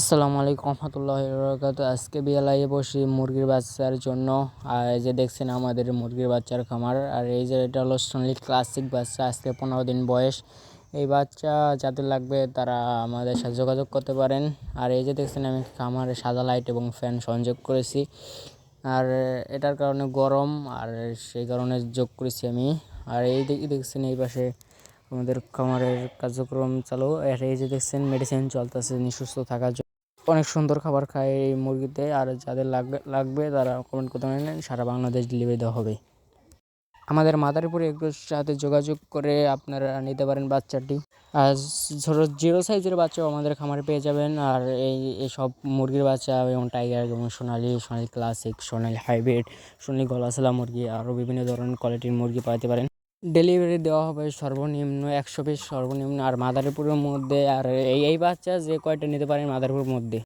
আসসালামু আলাইকুম রহমতুল্লাহ বরকাত আজকে বিয়ালাইয়ে বসি মুরগির বাচ্চার জন্য। আর এই যে দেখছেন আমাদের মুরগির বাচ্চার খামার। আর এই যে এটা হলো সোনালি ক্লাসিক বাচ্চা, আজকে পনেরো দিন বয়স। এই বাচ্চা যাদের লাগবে তারা আমাদের সাথে যোগাযোগ করতে পারেন। আর এই যে দেখছেন আমি খামারে সাদা লাইট এবং ফ্যান সংযোগ করেছি। আর এটার কারণে গরম, আর সেই কারণে যোগ করেছি আমি। আর এই দেখছেন এই পাশে আমাদের খামারের কার্যক্রম চালু। আর এই যে দেখছেন মেডিসিন চলতেছে সুস্থ থাকার জন্য। অনেক সুন্দর খাবার খায় এই মুরগিতে, আর যাদের লাগবে লাগবে তারা কমেন্ট করতে পারেন সারা বাংলাদেশ ডেলিভারি দেওয়া হবে। আমাদের মাদারীপুর এগুলোর সাথে যোগাযোগ করে আপনারা নিতে পারেন বাচ্চাটি। আর ছোটো জিরো সাইজের বাচ্চাও আমাদের খামারে পেয়ে যাবেন, আর এই এইসব মুরগির বাচ্চা এবং টাইগার যেমন সোনালি সোনালি ক্লাসিক সোনালি হাইব্রিড সোনালি গলাসলা মুরগি, আরও বিভিন্ন ধরনের কোয়ালিটির মুরগি পাইতে পারেন। ডেলিভারি দেওয়া হবে সর্বনিম্ন একশো পিস সর্বনিম্ন, আর মাদারীপুরের মধ্যে, আর এই এই বাচ্চা যে কয়টা নিতে পারেন মাদারীপুরের মধ্যে।